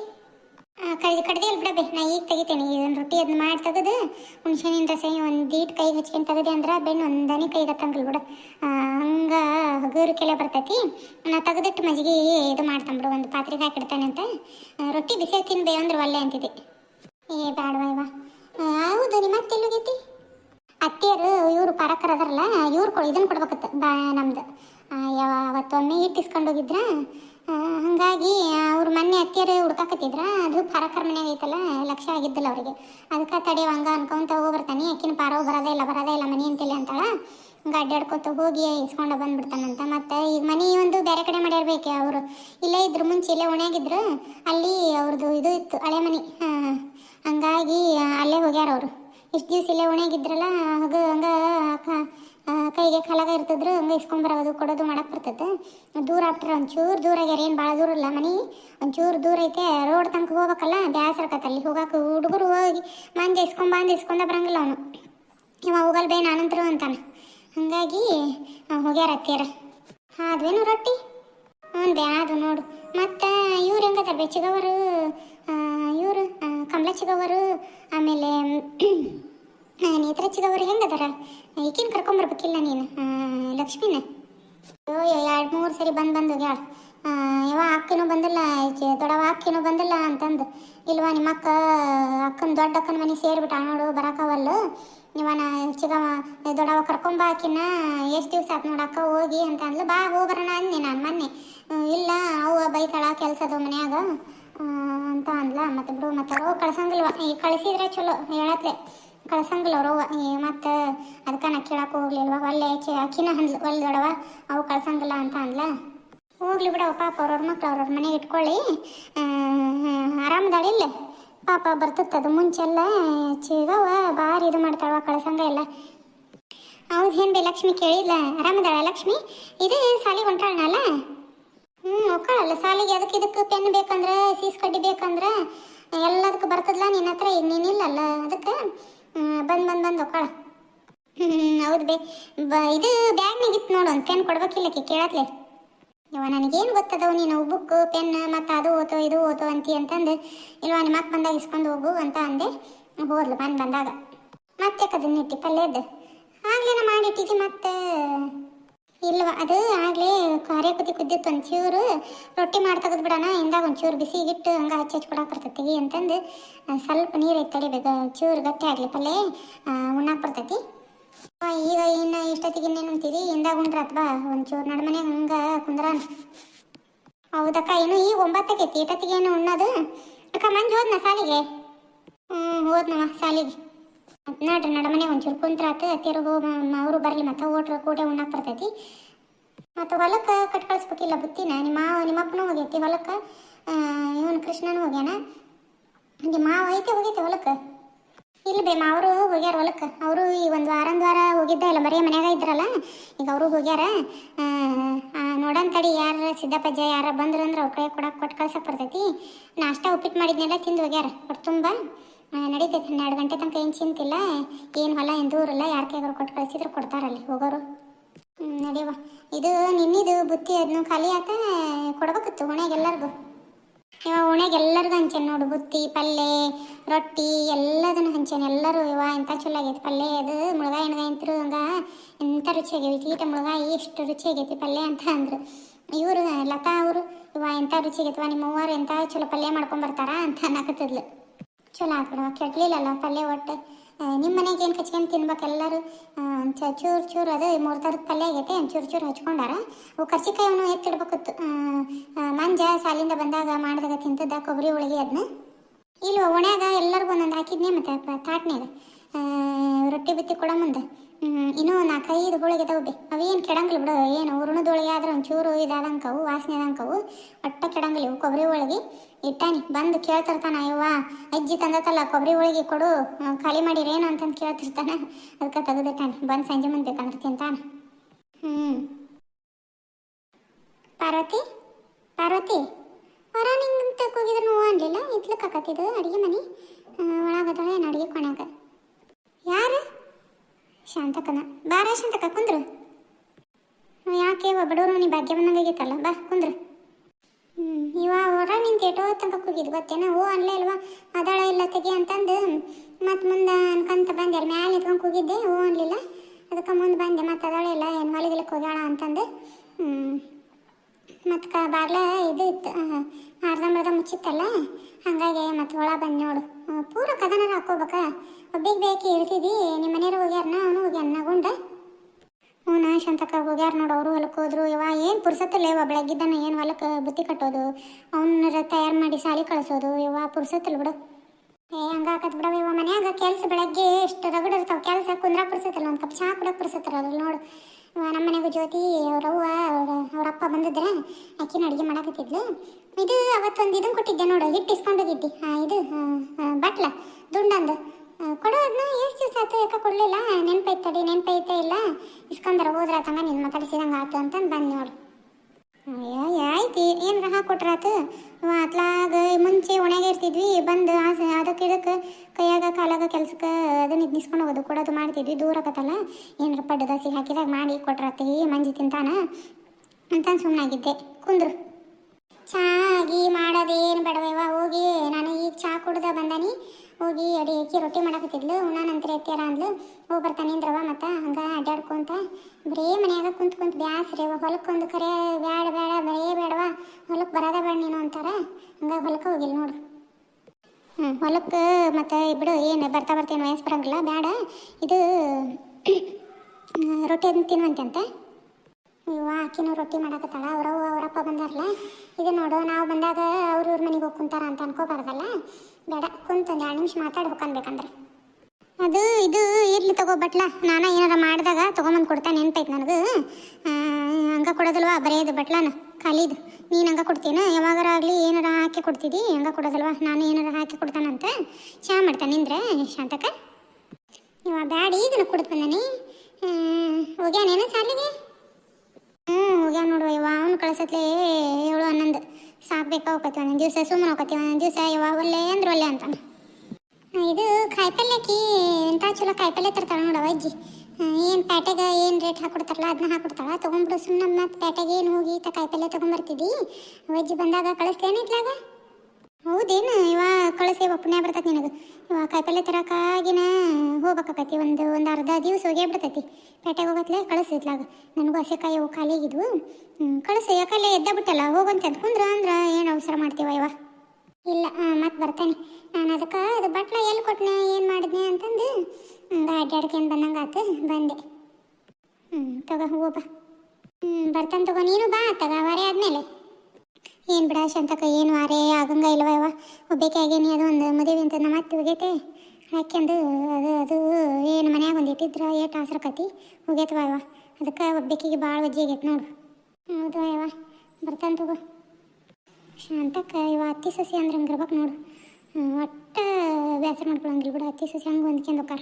ಕೈ ಕಡ್ದೆ ಹೇಳ್ಬಿಡಬೇ ಬಿಡಬೇ ನಾ ಈಗ ತೆಗಿತೇನೆ. ಇದನ್ನ ರೊಟ್ಟಿ ಅದನ್ನ ಮಾಡಿ ತೆಗೆದು, ಹುಣ್ಸೆನಿಂದ ರಸ ಒಂದು ಈಟ್ ಕೈಗೆ ಹಚ್ಕೊಂಡು ತೆಗದೆ ಅಂದ್ರೆ ಬೆಣ್ಣೆ ಒಂದನೆ ಕೈ ಹತ್ತಂಗಿಲ್ಲ ಬಿಡು ಹಂಗೆ ಹಗುರು ಕೆಲ ಬರ್ತೈತಿ. ನಾ ತೆಗೆದಿಟ್ಟು ಮಜ್ಜಿಗೆ ಇದು ಮಾಡ್ತಾನೆ ಬಿಡು, ಒಂದು ಪಾತ್ರೆಗೆ ಹಾಕಿಡ್ತಾನೆ ಅಂತ. ರೊಟ್ಟಿ ಬಿಸಿ ತಿನ್ಬೇ ಅಂದ್ರೆ ಒಳ್ಳೆ ಅಂತಿದ್ದೆ ಏ ಬೇಡವಾ ಇವ ಹೌದು ನಿಮ್ಮ ಅತ್ತೆ ಎಲ್ಲಿಗೈತಿ ಅತ್ತೆಯರು ಇವರು ಪರಕರ ಅದರಲ್ಲ ಇವ್ರು ಕೊ ಇದನ್ನು ಕೊಡ್ಬೇಕತ್ತ ಬಾ, ನಮ್ದು. ಯಾವ ಅವತ್ತೊಮ್ಮೆ ಇಟ್ಟಿಸ್ಕೊಂಡು ಹೋಗಿದ್ರ? ಹಾಗಾಗಿ ಅವ್ರ ಮನೆ ಹತ್ತಿರ ಹುಡ್ಕಾಕತ್ತಿದ್ರ? ಅದು ಪಾರಕರ್ ಮನೆ ಐತಲ್ಲ, ಲಕ್ಷ ಆಗಿದ್ದಿಲ್ಲ ಅವರಿಗೆ. ಅದಕ್ಕೆ ತಡಿ ಹಂಗ ಅನ್ಕೊಂತ ಹೋಗ್ಬರ್ತಾನೆ ಬರ್ತಾನೆ. ಅಕ್ಕಿನ ಪಾರವ್ ಬರೋದೇ ಇಲ್ಲ ಬರೋದೇ ಇಲ್ಲ ಮನೆ ಅಂತೇಳಿ ಅಂತಾಳ. ಹಂಗ ಅಡ್ಡಾಡ್ಕೊತ ಹೋಗಿ ಇಸ್ಕೊಂಡು ಬಂದ್ಬಿಡ್ತಾನಂತ. ಮತ್ತೆ ಈಗ ಮನೆ ಒಂದು ಬೇರೆ ಕಡೆ ಮಾಡಿರ್ಬೇಕು ಅವರು. ಇಲ್ಲೇ ಇದ್ರು ಮುಂಚೆ, ಇಲ್ಲೇ ಒಣಗಿದ್ರು ಅಲ್ಲಿ ಅವ್ರದ್ದು ಇದು ಇತ್ತು, ಹಳೆ ಮನೆ. ಹಂಗಾಗಿ ಅಲ್ಲೇ ಹೋಗ್ಯಾರ ಅವರು. ಇಷ್ಟು ದಿವಸ ಇಲ್ಲೇ ಒಣಗಿದ್ರಲ್ಲ ಹಗ ಹಂಗ ಕೈಗೆ ಕಲಗ ಇರ್ತಿದ್ರು, ಹಂಗೆ ಇಸ್ಕೊಂಬರೋದು ಕೊಡೋದು ಮಾಡಕ್ಕೆ ಬರ್ತೈತೆ. ದೂರ ಆಗ್ತಾರೆ ಒಂಚೂರು ದೂರ ಆಗ್ಯಾರ ಏನು ಭಾಳ ದೂರ ಇಲ್ಲ ಮನೆ. ಒಂಚೂರು ದೂರ ಐತೆ, ರೋಡ್ ತನಕ ಹೋಗ್ಬೇಕಲ್ಲ ಬ್ಯಾಸರಕತ್ತೆ ಅಲ್ಲಿ. ಹೋಗಕ್ಕೆ ಹುಡುಗರು ಹೋಗಿ ಮಂದಿ ಇಸ್ಕೊಂಬಂದು ಇಸ್ಕೊಂಡ ಬರಂಗಿಲ್ಲ ಅವನು. ಇವ ಹೋಗಲ್ ಬೇ, ನಾನಂತರು ಅಂತಾನೆ. ಹಂಗಾಗಿ ಹೋಗ್ಯಾರ ಅತ್ತಿಯರ. ಆದ್ವೇನು ರೊಟ್ಟಿ? ಹ್ಞೂ ಬೇ ಅದು ನೋಡು. ಮತ್ತು ಇವ್ರು ಹೆಂಗದಾರ ಬೇ, ಚಿಗವರು? ಇವರು ಕಮಲ ಚಿಗವರು, ಆಮೇಲೆ ನೇತ್ರ ಹೆಂಗದಾರ ಈಕಿನ ಕರ್ಕೊಂಬರ್ಬೇಕಿಲ್ಲ ನೀನು? ಲಕ್ಷ್ಮೀನ? ಅಯ್ಯೋ ಎರಡು ಮೂರು ಸರಿ ಬಂದು ಬಂದು ಹೋಗ್ಯಾಳ. ಯಾವ ಅಕ್ಕಿನೂ ಬಂದಿಲ್ಲ ದೊಡವ ಅಕ್ಕಿನೂ ಬಂದಿಲ್ಲ ಅಂತಂದು. ಇಲ್ವಾ, ನಿಮ್ಮ ಅಕ್ಕ, ಅಕ್ಕನ ದೊಡ್ಡ ಅಕ್ಕನ ಮನೆ ಸೇರಿಬಿಟ್ಟ ನೋಡು ಬರಕವಲ್ಲು ನೀವನ ಚಿಗವ ದೊಡವ ಕರ್ಕೊಂಬ ಆಕಿನ ಎಷ್ಟು ದಿವ್ಸ ಆತು ನೋಡು ಹೋಗಿ ಅಂತ ಅಂದ್ಲು. ಬಾ ಹೋಗ್ಬರೋಣ ಅಂದ್ನಿ ನಾನು ಮೊನ್ನೆ. ಇಲ್ಲ, ಅವ್ವ ಬೈತಾಳ ಕೆಲಸದ ಮನ್ಯಾಗ. ಅಂತ ಅಂದ್ಲ. ಮತ್ತೆ ಬಿಡು ಮತ್ತೆ ಕಳ್ಸಂಗಿಲ್ವ? ಈ ಕಳಿಸಿದ್ರೆ ಚಲೋ, ಹೇಳತ್ಲೆ. ಕಳ್ಸಂಗಿಲ್ಲ ಅವ್ರವ್ವ ಮತ್ತೆ ಅದಕ್ಕೆ ನಾ ಕೇಳಕ್ಕೆ ಹೋಗ್ಲಿಲ್ವ? ಚೆ ಅಕ್ಕಿನ ಹಂದ್ಲು ಒಳ್ಳೆ ದೊಡವ ಅವು ಕಳ್ಸಂಗಿಲ್ಲ ಅಂತ ಅಂದ್ಲ. ಹೋಗ್ಲಿ ಬಿಡವ ಪಾಪ ಅವ್ರವ್ರ ಮಕ್ಳು ಅವ್ರವ್ರ ಮನೆಗೆ ಇಟ್ಕೊಳ್ಳಿ. ಆರಾಮದಾಳಿಲ್ಲ ಪಾಪ ಬರ್ತತ್ತದು ಮುಂಚೆಲ್ಲ. ಚಿಗವ ಭಾರಿ ಇದು ಮಾಡ್ತಾಳವ ಕಳ್ಸಂಗ ಇಲ್ಲ ಹೌದು ಏನು ಬೇ ಲಕ್ಷ್ಮಿ ಕೇಳಿಲ್ಲ ಆರಾಮದಾಳ ಲಕ್ಷ್ಮಿ? ಇದು ಸಾಲಿಗೆ ಹೊಂಟಾಳನಲ್ಲ? ಹ್ಞೂ ಒಕ್ಕಳಲ್ಲ ಸಾಲಿಗೆ ಅದಕ್ಕೆ ಇದಕ್ಕೆ ಪೆನ್ ಬೇಕಂದ್ರೆ, ಸೀಸ್ ಕಡ್ಡಿ ಬೇಕಂದ್ರೆ ಎಲ್ಲದಕ್ಕೆ ಬರ್ತದಲ್ಲ ನಿನ್ನ ಹತ್ರ ಈಗ ನೀನಿಲ್ಲಲ್ಲ ಅದಕ್ಕೆ? ಬಂದು ಬಂದು ಬಂದು ಒಕ್ಕಳ ಹೌದು ಬೇ. ಬ, ಇದು ಬ್ಯಾಗ್ ಇತ್ತು ನೋಡು, ಒಂದು ಪೆನ್ ಕೊಡ್ಬೇಕಿಲ್ಲಕ್ಕೆ ಕೇಳತ್ಲೆ. ಇವ ನನಗೇನು ಗೊತ್ತದವು ನೀನು? ಬುಕ್ ಪೆನ್ ಮತ್ತು ಅದು ಓತೋ ಇದು ಓತೋ ಅಂತಿ ಅಂತಂದು. ಇಲ್ವಾ ನಿಮ್ಮ ಅಕ್ಕ ಬಂದಾಗ ಇಸ್ಕೊಂಡು ಹೋಗು ಅಂತ ಅಂದೆ. ಹೋದ್ಲು, ಬಂದು ಬಂದಾಗ. ಮತ್ತೆ ಕದನ್ನ ಇಟ್ಟಿ, ಪಲ್ಯದ್ದು? ಆಗ್ಲೇನ ಮಾಡಿಟ್ಟಿದ್ದಿ ಮತ್ತೆ? ಇಲ್ವ? ಅದು ಆಗಲೇ ಕಾರ್ಯ ಕುದಿ ಕುದ್ದಿತ್ತು ಒಂಚೂರು ರೊಟ್ಟಿ ಮಾಡಿ ತೆಗೆದು ಬಿಡೋಣ ಇಂದಾಗ ಒಂಚೂರು ಬಿಸಿಗಿಟ್ಟು ಹಂಗೆ ಹಚ್ಚಿ ಹಚ್ಚಿ ಕೊಡಕ್ಕೆ ಬರ್ತೈತಿ ಅಂತಂದು ಸ್ವಲ್ಪ ನೀರು ಐತೆ ತಡಿಬೇಕು ಚೂರು ಗಟ್ಟಿ ಆಗಲಿ ಪಲ್ಲೆ ಉಣ್ಣಾಕ್ ಬರ್ತೈತಿ. ಈಗ ಇನ್ನು ಇಷ್ಟೊತ್ತಿಗೆ ಇನ್ನೇನು ಅಂತೀರಿ ಹಿಂದಾಗ ಉಂಡ್ರ ಅಥವಾ ಒಂಚೂರು ನಡ್ಮನೆ ಹಂಗೆ ಕುಂದ್ರ ಹೌದಕ್ಕ ಏನು ಈಗ ಒಂಬತ್ತಕ್ಕೆ ಇಷ್ಟೊತ್ತಿಗೆ ಏನು ಉಣ್ಣೋದು? ಅಕ್ಕ, ಮಂಜು ಹೋದ್ನ ಸಾಲಿಗೆ? ಹ್ಞೂ ಹೋದ್ನವ ಸಾಲಿಗೆ. ನೋಡ್ರಿ ನಡಮನೆ ಒಂಚೂರು ಕುಂತ್ರಾತು ತಿರುಗು ಅವರು ಬರಲಿ ಮತ್ತೆ ಓಟ್ರ ಕೂಡೆ ಉಣ್ಣಕ್ಕೆ ಬರ್ತೈತಿ. ಮತ್ತು ಹೊಲಕ್ಕೆ ಕಟ್ ಕಳಿಸ್ಬೇಕಿಲ್ಲ ಬುತ್ತಿನ ನಿಮ್ಮ ಮಾವ ನಿಮ್ಮ ಅಪ್ಪನೂ ಹೋಗೈತಿ ಹೊಲಕ್ಕೆ ಇವನು ಕೃಷ್ಣನೂ ಹೋಗ್ಯಾನ. ಹಂಗೆ ಮಾವ ಐತೆ ಹೋಗೈತಿ ಹೊಲಕ್ಕೆ. ಇಲ್ಲ ಬೇ ಮಾವರು ಹೋಗ್ಯಾರ ಹೊಲಕ್ಕೆ. ಅವರು ಈ ಒಂದು ವಾರಂದ ವಾರ ಹೋಗಿದ್ದ ಇಲ್ಲ ಬರೀ ಮನ್ಯಾಗ ಇದ್ರಲ್ಲ ಈಗ ಅವರು ಹೋಗ್ಯಾರ. ನೋಡನ್ ಆ, ನೋಡೋಣ ತಡಿ ಯಾರ ಸಿದ್ದಪ್ಪಜ್ಜ ಯಾರ ಬಂದ್ರು ಅಂದ್ರೆ ಅವ್ರ ಕೈ ಕೊಡಕ್ಕೆ ಕೊಟ್ಟು ಕಳ್ಸಕ್ಕೆ ಬರ್ತೈತಿ. ನಾಷ್ಟ ಉಪ್ಪಿಟ್ಟು ಮಾಡಿದ್ನೆಲ್ಲ ತಿಂದು ಹೋಗ್ಯಾರ ಹೊಟ್ಟು ತುಂಬ. ನಡೀತೈತಿ. ಹನ್ನೆರಡು ಗಂಟೆ ತನಕ ಏನು ಚಿಂತಿಲ್ಲ ಏನು ಹೊಲ ಏನು ಯಾರ ಕೈಗಾರು ಕೊಟ್ಟು ಕಳಿಸಿದ್ರು ಕೊಡ್ತಾರಲ್ಲಿ ಹೋಗೋರು. ಹ್ಮ್, ನಡಿಯವ್ವ ಇದು ನಿನ್ನಿದು ಬುತ್ತಿ ಅದನ್ನು ಖಾಲಿ ಆತ ಕೊಡ್ಬೇಕಿತ್ತು ಎಲ್ಲರಿಗೂ. ಇವ ಓಣ್ಯಾಗ ಎಲ್ಲರಿಗೂ ಹಂಚೇನೆ ನೋಡು. ಬುತ್ತಿ ಪಲ್ಯ ರೊಟ್ಟಿ ಎಲ್ಲದನ್ನು ಹಂಚೇನೆ. ಎಲ್ಲರೂ ಇವ ಎಂಥ ಚಲೋ ಆಗೈತಿ. ಪಲ್ಯ ಅದು ಮುಳಗಾಯಿ ಎಣ್ಗಾಯಿ ಅಂತರು ಹಂಗ ಎಂಥ ರುಚಿ ಆಗೈತಿ. ಈಟ ಮುಳಗಾಯಿ ಎಷ್ಟು ರುಚಿ ಆಗೈತಿ ಪಲ್ಯ ಅಂತ ಅಂದ್ರು. ಇವರು ಲತಾ ಅವರು ಇವ ಎಂಥ ರುಚಿ ಆಗೈತವ ನಿಮ್ಮ ಅವ್ವರು ಎಂಥ ಚಲೋ ಪಲ್ಯ ಮಾಡ್ಕೊಂಡ್ ಬರ್ತಾರ ಅಂತ ಅನ್ನಕತ್ತಿದ್ಲು. ಚಲೋ ಆತ್ ಬಿಡವ ಕೆಡ್ಲಿಲ್ಲಲ್ಲ ಪಲ್ಯ ಒಟ್ಟು. ನಿಮ್ಮ ಮನೆಗೆ ಏನು ಕಚ್ಕೊಂಡು ತಿನ್ಬೇಕು ಎಲ್ಲರೂ? ಚೂರು ಚೂರು ಅದು ಮೂರು ಥರದ ಪಲ್ಯ ಆಗೈತೆ ಚೂರು ಚೂರು ಹಚ್ಕೊಂಡಾರ? ಅವು ಕರ್ಚಿಕಾಯಿ ಅವನು ಎತ್ತಿಡ್ಬೇಕಿತ್ತು ಮಂಜ ಸಾಲಿಂದ ಬಂದಾಗ ಮಾಡಿದಾಗ ತಿಂತದ ಕೊಬ್ಬರಿ ಹೋಳಿಗೆ ಅದನ್ನ ಇಲ್ವ, ಒಣ್ಯಾಗ ಎಲ್ಲರಿಗೂ ಒಂದೊಂದು ಹಾಕಿದ್ನೆ ಮತ್ತೆ ತಾಟ್ನ್ಯಾಗ. ರೊಟ್ಟಿ ಬಿತ್ತಿ ಕೊಡೋ ಮುಂದೆ. ಇನ್ನೂ ನಾಲ್ಕೈದು ಹೋಳಿಗೆ ತಗೋಬಿ ಅವೇನು ಕೆಡಂಗಿಲ್ಲ ಬಿಡು, ಏನು ಉರುಣದ ಹೋಳಿಗೆ ಆದ್ರೆ ಒಂಚೂರು ಇದಾದಂಕವು ವಾಸನೆ ಆದಂಕವು ಒಟ್ಟ ಕೆಡಂಗಿಲ್ಲ ಇವು ಕೊಬ್ಬರಿ ಹೋಳಿಗೆ. ಇಟ್ಟಾನಿ, ಬಂದು ಕೇಳ್ತಿರ್ತಾನ ಅಯ್ಯವ್ವ ಅಜ್ಜಿ ತಂದತಲ್ಲ ಕೊಬ್ಬರಿ ಹೋಳಿಗೆ ಕೊಡು ಖಾಲಿ ಮಾಡಿರೇನು ಅಂತಂದು ಕೇಳ್ತಿರ್ತಾನೆ. ಅದಕ್ಕೆ ತೆಗೆದಿಟ್ಟಾನೆ, ಬಂದು ಸಂಜೆ ಮುಂದೆ ಬೇಕಂದ್ರೆ ತಿಂತಾನೆ ಹ್ಞೂ ಪಾರ್ವತಿ ಪಾರ್ವತಿ, ಹೊರ ನಿಂಗೆ ಹೋಗಿದ್ರು ನೋವು ಅನ್ಲಿಲ್ಲ? ಇತ್ಲಕ್ಕೆ ಕತ್ತಿದ್ದು ಅಡುಗೆ ಮನೆ? ಒಳಗದಳ ಏನು ಅಡುಗೆ ಕೊಣಾಗ ಯಾರು? ಶಾಂತಕನ ಬಾರ ಶಾಂತಕ ಕುಂದ್ರು. ಯಾಕೆ ಬಡವರು ನೀ ಭಾಗ್ಯ ಬಂದಂಗಾಗೈತಲ್ಲ, ಬಾ, ಕುಂದ್ರು. ಇವ ಹೊರ ನಿಂತು ಎಟೋ ತನಕ ಕೂಗಿದ್ ಗೊತ್ತೇನ ಓ ಅಲ್ಲೇ ಅಲ್ವಾ ಅದಾಳ ಇಲ್ಲ ತೆಗಿ ಅಂತಂದು, ಮತ್ತು ಮುಂದೆ ಅನ್ಕಂತ ಬಂದೆ, ಅಲ್ಲಿ ಮ್ಯಾಲೆ ನಿಂತ್ಕೊಂಡು ಹೋಗಿದ್ದೆ ಓ ಅನ್ಲಿಲ್ಲ. ಅದಕ್ಕೆ ಮುಂದೆ ಬಂದೆ, ಮತ್ತು ಅದಾಳ ಇಲ್ಲ, ಏನು ಹೊಲಿಗಿಲಕ್ಕೆ ಹೋಗ್ಯಾಳ ಅಂತಂದು. ಮತ್ತು ಕ ಬಾಗ್ಲ ಇದು ಇತ್ತು ಅರ್ಧಂಬರ್ಧ ಮುಚ್ಚಿತ್ತಲ್ಲ, ಹಾಗಾಗಿ ಮತ್ತೆ ಒಳ ಬಂದು ನೋಡು. ಪೂರ ಕದನ ಹಾಕೋಬೇಕ ಒಬ್ಬಿಗೆ ಬೇಕಿ ಇರ್ತಿದ್ದಿ ನಿಮ್ಮ ಮನೆಯವ್ರು ಹೋಗ್ಯಾರನ ಅವನು ಹೋಗ್ಯಾನ. ಗುಂಡ? ಹ್ಞೂ ಶಾಂತಕ್ಕ ಹೋಗ್ಯಾರ ನೋಡು. ಅವರು ಹೊಲಕ್ಕೆ ಹೋದ್ರು. ಇವ ಏನು ಪುರ್ಸತ್ತಿಲ್ಲ ಇವ ಬೆಳಗ್ಗಿದ್ದಾನೆ ಏನು ಹೊಲಕ್ಕೆ ಬುತ್ತಿ ಕಟ್ಟೋದು? ಅವನ್ನ ತಯಾರು ಮಾಡಿ ಸಾಲಿ ಕಳಿಸೋದು. ಇವ ಪುರ್ಸತ್ತಿಲ್ಲ ಬಿಡು. ಏ ಹಂಗಾಕತ್ ಬಿಡವ ಇವ ಮನ್ಯಾಗ ಕೆಲಸ ಬೆಳಗ್ಗೆ ಎಷ್ಟು ರಗಡ್ ಇರ್ತಾವೆ. ಕೆಲಸ ಕುಂದ್ರ ಪುರ್ಸತ್ತಿಲ್ಲ ಒಂದು ಕಪ್ ಚಹಾ ಕುಡಕ್ಕೆ ಪುರ್ಸತ್ತಿಲ್ಲ ಅದ್ರಲ್ಲಿ ನೋಡು. ನಮ್ಮ ಮನೆಗೂ ಜ್ಯೋತಿ ಅವ್ರವ್ವ ಅವ್ರ ಅವ್ರಪ್ಪ ಬಂದಿದ್ರೆ. ಆಕಿನ ಅಡುಗೆ ಮಾಡಕತ್ತಿದ್ಲು. ಇದು ಅವತ್ತೊಂದು ಇದನ್ನು ಕೊಟ್ಟಿದ್ದೆ ನೋಡು. ಹಿಟ್ಟು ಇಸ್ಕೊಂಡೋಗಿದ್ದಿ ಇದು ಬಟ್ಲ. ದುಂಡಂದು. ಆ, ಕೊಡು ಅದನ್ನ ಎಷ್ಟು ದಿವಸ ಆಯ್ತು ಯಾಕೆ ಕೊಡಲಿಲ್ಲ? ನೆನಪೈತೆ ಇಲ್ಲ. ಇಸ್ಕೊಂಡ್ರ ಹೋದ್ರ ತಂಗ ನಿನ್ನ ಮಾತಾಡಿಸಿದಂಗೆ ಆಯ್ತು ಅಂತಂದು ಬಂದು ನೋಡು. ಅಯ್ಯ ಆಯ್ತು. ಏನಾರ ಹಾಕೊಟ್ರಾತು ಅತ್ಲಾಗ ಮುಂಚೆ ಒಣಗೆ ಇರ್ತಿದ್ವಿ ಬಂದು ಆಸೆ ಅದಕ್ಕೆ ಇದಕ್ಕೆ ಕೈಯಾಗ ಕಾಲಾಗ ಕೆಲ್ಸಕ್ಕೆ ಅದನ್ನ ನಿಸ್ಕೊಂಡು ಹೋಗೋದು ಕೊಡೋದು ಮಾಡ್ತಿದ್ವಿ ದೂರ ಆಗತ್ತಲ್ಲ. ಏನಾರ ಪಡ್ಡು ದಸಿ ಹಾಕಿದಾಗ ಮಾಡಿ ಕೊಟ್ರಾತಿ. ಮಂಜಿ ತಿಂತಾನ? ಅಂತ ಸುಮ್ಮನಾಗಿದ್ದೆ ಕುಂದ್ರು. ಚಾ ಆಗಿ ಮಾಡೋದೇನು ಬೇಡವವ ಹೋಗಿ. ನಾನು ಈಗ ಚಾ ಕುಡ್ದ ಬಂದಾನಿ. ಹೋಗಿ ಅಡಿ ಅಕ್ಕಿ ರೊಟ್ಟಿ ಮಾಡಕತ್ತಿದ್ಲು ಉಣ್ಣ ನಂತರ ಎತ್ಯಾರ ಅಂದ್ಲು ಹೋಗಿ ಬರ್ತಾನೆ ಅಂದ್ರವ ಮತ್ತು, ಹಂಗೆ ಅಡ್ಡಾಡ್ಕೊಂತ ಬರೇ ಮನ್ಯಾಗ ಕುಂತ ಕುಂತ ಬ್ಯಾಸ್ರಿ ಹೊಲಕ್ಕೊಂದು ಕರೆ ಬ್ಯಾಡ ಬೇಡ ಬರೇ ಬೇಡವ ಹೊಲಕ್ಕೆ ಬರೋದ ಬೇಡ ನೀನು ಅಂತಾರ. ಹಂಗೆ ಹೊಲಕ್ಕೆ ಹೋಗಿಲ್ಲ ನೋಡು. ಹ್ಞೂ ಹೊಲಕ್ಕೆ ಮತ್ತು ಬಿಡು, ಏನು ಬರ್ತಾ ಬರ್ತೇನೆ ವಯಸ್ಸು ಬರಂಗಿಲ್ಲ ಬೇಡ ಇದು ರೊಟ್ಟಿ ಅದನ್ನ ತಿನ್ನುವಂತೆ ಅಂತ ಆಕಿನೂ ರೊಟ್ಟಿ ಮಾಡಕತ್ತಾಳ, ಅವ್ರವ್ವ, ಅವರಪ್ಪ ಬಂದಾರಲ್ಲ ಇದು ನೋಡು, ನಾವು ಬಂದಾಗ ಅವ್ರ ಇವ್ರ ಮನೆಗೆ ಹೋಗಿ ಕುಂತಾರ ಅಂತ ಅನ್ಕೋಬಾರ್ದಲ್ಲ. ಬೇಡ, ಕುಂತು ಒಂದು ಎರಡು ನಿಮಿಷ ಮಾತಾಡಿ ಹೋಗ್ಬೇಕಂದ್ರೆ ಅದು, ಇದು, ಇರ್ಲಿ ತಗೋ ಬಟ್ಲ, ನಾನು ಏನಾರ ಮಾಡಿದಾಗ ತೊಗೊಂಬಂದು ಕೊಡ್ತಾ ನೆನ್ಪೈತೆ ನನಗೆ. ಹಂಗೆ ಕೊಡೋದಿಲ್ವಾ, ಬರೆಯೋದು ಬಟ್ಲನ, ಖಾಲಿದು. ನೀನು ಹಂಗೆ ಕೊಡ್ತೀನ? ಯಾವಾಗಾರ ಆಗಲಿ ಏನಾರ ಹಾಕಿ ಕೊಡ್ತಿದ್ದಿ ಹಂಗೆ ಕೊಡೋದಲ್ವಾ? ನಾನು ಏನಾರ ಹಾಕಿ ಕೊಡ್ತಾನಂತ ಚಾ ಮಾಡ್ತಾನೆ ನಿಂದ್ರೆ ಶಾಂತಕ ಇವ ಬ್ಯಾಡಿ ಇದನ್ನ ಕುಡಿದು ಬಂದಾನಿ. ಹೋಗ್ಯಾನೇನು ಸಾಲಿಗೆ? ಹ್ಞೂ ಹೋಗ್ಯಾನ ನೋಡುವ ಇವ ಅವ್ನು ಕಳಿಸತ್ಲೇ. ಸಾಕ್ಬೇಕು ಹೋಗತಿ ಒಂದೊಂದು ದಿವಸ ಸುಮ್ಮನೆ ಹೋಗತಿ ಒಂದೊಂದು ದಿವಸ ಯಾವಾಗ ಒಲ್ಲೆ ಅಂದ್ರೆ ಒಲ್ಲೆ ಅಂತಾನೆ. ಆ, ಇದು ಕಾಯಿಪಲ್ಯಕ್ಕಿ ಎಂಥ ಚಲೋ ಕಾಯಿಪಲ್ಯ ತರ್ತಾಳೆ ನೋಡವ ಅಜ್ಜಿ. ಏನು ಪ್ಯಾಟೆಗೆ ಏನು ರೇಟ್ ಹಾಕೊಡ್ತಾರಲ್ಲ ಅದನ್ನ ಹಾಕೊಡ್ತಾಳ ತೊಗೊಂಡ್ಬಿಡು ಸುಮ್ಮನೆ ಮತ್ತೆ ಪ್ಯಾಟೆಗೆ ಏನು ಹೋಗಿ ತ ಕಾಯಿಪಲ್ಯ ತೊಗೊಂಬರ್ತಿದ್ದಿ ಅಜ್ಜಿ ಬಂದಾಗ ಕಳಿಸ್ತೇನೆ ಇತ್ಲಾಗ ಹೌದೇನು? ಇವ ಕಳಿಸಿ ಒಪ್ಪನ್ಯಾಗ ಬರ್ತೈತಿ ನಿನಗೆ. ಇವ ಕಾಯಿಪಲ್ಲೆ ತರಕಾಗಿನ ಹೋಗ್ಬೇಕಾಕತಿ. ಒಂದು ಒಂದು ಅರ್ಧ ದಿವಸ ಹೋಗೇ ಬಿಡ್ತೈತಿ. ಪೇಟೆಗೆ ಹೋಗತ್ಲೆ ಕಳಿಸಿದ್ಲಾಗ ನನಗೂ ಹಸೆಕಾಯಿ ಅವು ಖಾಲಿ ಆಗಿದ್ವು. ಹ್ಞೂ ಕಳಿಸಿ. ಯಾಕಲ್ಲೇ ಎದ್ದ ಬಿಟ್ಟಲ್ಲ? ಹೋಗಂತ ಕುಂದ್ರ ಅಂದ್ರೆ ಏನು ಅವಸರ ಮಾಡ್ತೀವ ಇವ? ಇಲ್ಲ ಮತ್ತೆ ಬರ್ತೇನೆ. ನಾನು ಅದಕ್ಕೆ ಅದು ಬಟ್ಲ ಎಲ್ಲಿ ಕೊಟ್ಟನೆ ಏನು ಮಾಡಿದ್ನೆ ಅಂತಂದು ಹಂಗೆ ಅಡ್ಡಾಡ್ಕೊಂಡು ಬಂದಂಗೆ ಆತು, ಬಂದೆ. ಹ್ಞೂ ತಗೋ ಹೋಗ ಹ್ಞೂ ಬರ್ತಾನೆ ತಗೋ. ನೀನು ಬಾ, ತಗ ವರೆ ಆದಮೇಲೆ. ಏನು ಬಿಡ ಶಂತಕ ಏನು ವಾರೆ ಆಗಂಗ ಇಲ್ವ ಇವ? ಒಬ್ಬೇಕಾಗೇನಿ ಅದು ಒಂದು ಮದುವೆ ಅಂತ ನಮ್ಮ ಅತ್ತೆ ಹೋಗೈತೆ. ಹಾಕ್ಯಂದು ಅದು ಅದು ಏನು ಮನ್ಯಾಗ ಒಂದು ಇಟ್ಟಿದ್ರ, ಏಟ್ ಆಸರಕತಿ ಹೋಗೈತವ ಇವ. ಅದಕ್ಕೆ ಒಬ್ಬೇಕಿಗೆ ಭಾಳ ಒಜ್ಜಿ ಆಗೈತೆ ನೋಡು. ಹೌದು ಯವ ಬರ್ತಾನೆ ತಗೋ. ಶಾಂತಕ್ಕ, ಇವ ಅತ್ತಿ ಸಸಿ ಅಂದ್ರೆ ಹಂಗೆ ಇರ್ಬೇಕು ನೋಡು. ಒಟ್ಟು ಬೇಸರ ಮಾಡ್ಕೊಳಂಗಿಲ್ಲ ಬಿಡು, ಅತ್ತಿ ಸಸಿ ಹಂಗೆ ಹೊಂದ್ಕೊಂಡು ಹೋಕಾರ